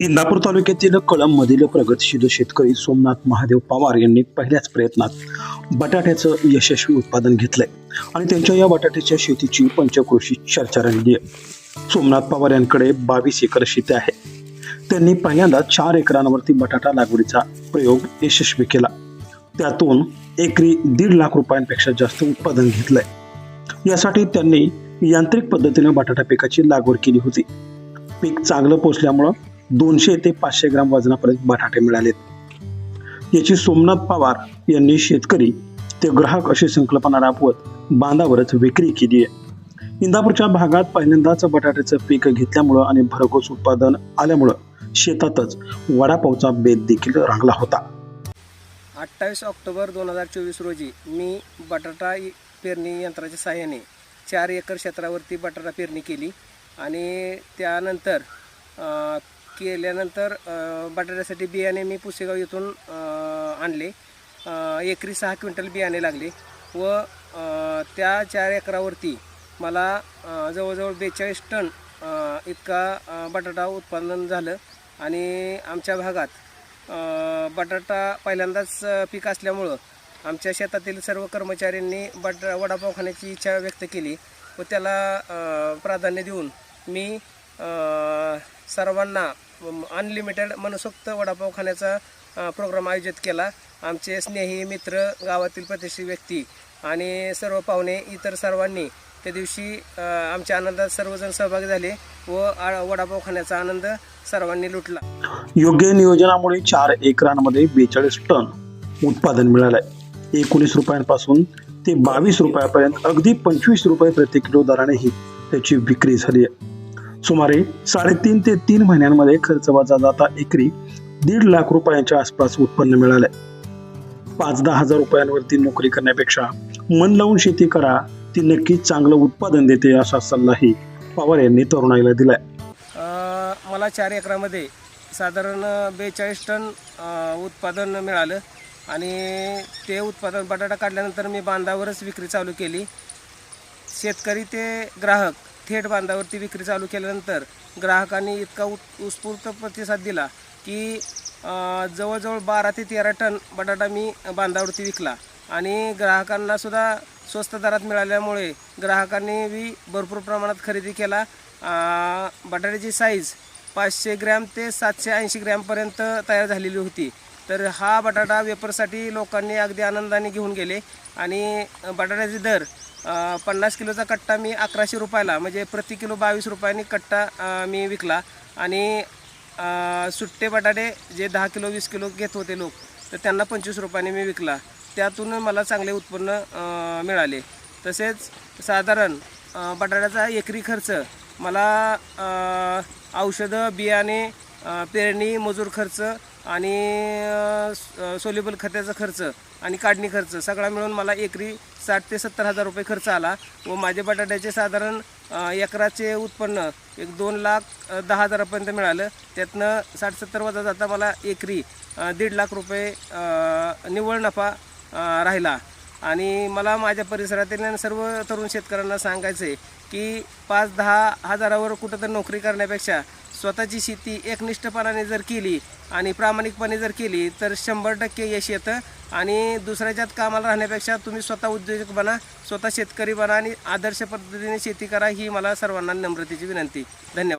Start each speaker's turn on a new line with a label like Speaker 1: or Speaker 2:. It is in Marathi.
Speaker 1: इंदापूर तालुक्यातील कळंबमधील प्रगतशील शेतकरी सोमनाथ महादेव पवार यांनी पहिल्याच प्रयत्नात बटाट्याचं यशस्वी उत्पादन घेतलंय आणि त्यांच्या या बटाट्याच्या शेतीची पंचकृषी चर्चा रंगली आहे. सोमनाथ पवार यांकडे बावीस एकर शेती आहे. त्यांनी पहिल्यांदा चार एकरांवरती बटाटा लागवडीचा प्रयोग यशस्वी केला. त्यातून एकरी दीड लाख रुपयांपेक्षा जास्त उत्पादन घेतलंय. यासाठी त्यांनी यांत्रिक पद्धतीने बटाटा पिकाची लागवड केली होती. पीक चांगलं पोचल्यामुळं दोनशे ते पाचशे ग्राम वजनापर्यंत बटाटे मिळालेत याची सोमनाथ पवार यांनी शेतकरी ते ग्राहक अशी संकल्पना राबवत बांधावरच विक्री केली आहे. इंदापूरच्या भागात पहिल्यांदाच बटाट्याचं पीक घेतल्यामुळं आणि भरघोस उत्पादन आल्यामुळं शेतातच वडापावचा बेत देखील रंगला होता.
Speaker 2: अठ्ठावीस ऑक्टोबर दोन हजार चोवीस रोजी मी बटाटा पेरणी यंत्राच्या सहाय्याने चार एकर क्षेत्रावरती बटाटा पेरणी केली आणि त्यानंतर केल्यानंतर बटाट्यासाठी बियाणे मी पुसेगाव येथून आणले. एकरी सहा क्विंटल बियाणे लागले व त्या चार एकरावरती मला जवळजवळ बेचाळीस टन इतका बटाटा उत्पादन झालं आणि आमच्या भागात बटाटा पहिल्यांदाच पीक असल्यामुळं आमच्या शेतातील सर्व कर्मचाऱ्यांनी बट वडापाव खाण्याची इच्छा व्यक्त केली व त्याला प्राधान्य देऊन मी सर्वांना अनलिमिटेड मनसोक्त वडापाव खाण्याचा प्रोग्राम आयोजित केला. आमचे स्नेही मित्र गावातील प्रतिष्ठित व्यक्ती आणि सर्व पाहुणे इतर सर्वांनी त्या दिवशी आमच्या आनंदात सर्वजण सहभागी झाले व वडापाव खाण्याचा आनंद सर्वांनी लुटला.
Speaker 1: योग्य नियोजनामुळे चार एकरांमध्ये बेचाळीस टन उत्पादन मिळालंय. एकोणीस रुपयांपासून ते बावीस रुपयापर्यंत अगदी पंचवीस रुपये प्रति किलो दरानेही त्याची विक्री झाली आहे. सुमारे साडेतीन ते तीन महिन्यांमध्ये खर्च वजा जाता एकरी दीड लाख रुपयांच्या आसपास उत्पन्न मिळालंय. पाच दहा हजार रुपयांवरती नोकरी करण्यापेक्षा मन लावून शेती करा ती नक्कीच चांगलं उत्पादन देते असा सल्लाही पवार यांनी तरुणाईला दिलाय.
Speaker 2: मला चार एकरामध्ये साधारण बेचाळीस टन उत्पादन मिळालं आणि ते उत्पादन बटाटा काढल्यानंतर मी बांधावरच विक्री चालू केली. शेतकरी ते ग्राहक. थेट बांधावरती विक्री चालू केल्यानंतर ग्राहकांनी इतका उत उत्स्फूर्त प्रतिसाद दिला की जवळजवळ बारा ते तेरा टन बटाटा मी बांधावरती विकला. आणि ग्राहकांनासुद्धा स्वस्त दरात मिळाल्यामुळे ग्राहकांनी बी भरपूर प्रमाणात खरेदी केला. बटाट्याची साईज पाचशे ग्रॅम ते सातशे ऐंशी ग्रॅमपर्यंत तयार झालेली होती. तर हा बटाटा वेपरसाठी लोकांनी अगदी आनंदाने घेऊन गेले. आणि बटाट्याचे दर पन्नास किलोचा कट्टा मी अकराशे रुपयाला म्हणजे प्रति किलो बावीस रुपयांनी कट्टा मी विकला. आणि सुट्टे बटाटे जे दहा किलो वीस किलो घेत होते लोक तर त्यांना पंचवीस रुपयाने मी विकला. त्यातून मला चांगले उत्पन्न मिळाले. तसेच साधारण बटाट्याचा एकरी खर्च मला औषधं बियाणे पेरणी मजूर खर्च आणि सोलेबल सोल्युबल खताचा खर्च आणि काढणी खर्च सगळा मिळून मला एकरी साठ ते सत्तर हजार रुपये खर्च आला व माझे बटाट्याचे साधारण एकराचे उत्पन्न एक दोन लाख दहा हजारापर्यंत मिळालं. त्यातनं साठ सत्तर वजा जाता मला एकरी दीड लाख रुपये निव्वळ नफा राहिला. आणि मला माझ्या परिसरातील आणि सर्व तरुण शेतकऱ्यांना सांगायचं आहे की पाच दहा हजारावर कुठं तर नोकरी करण्यापेक्षा स्वतःची शेती एकनिष्ठपणाने जर केली आणि प्रामाणिकपणे जर केली तर शंभर टक्के यश येतं. आणि दुसऱ्याच्यात कामाला राहण्यापेक्षा तुम्ही स्वतः उद्योजक बना स्वतः शेतकरी बना आणि आदर्श पद्धतीने शेती करा ही मला सर्वांना नम्रतेची विनंती. धन्यवाद.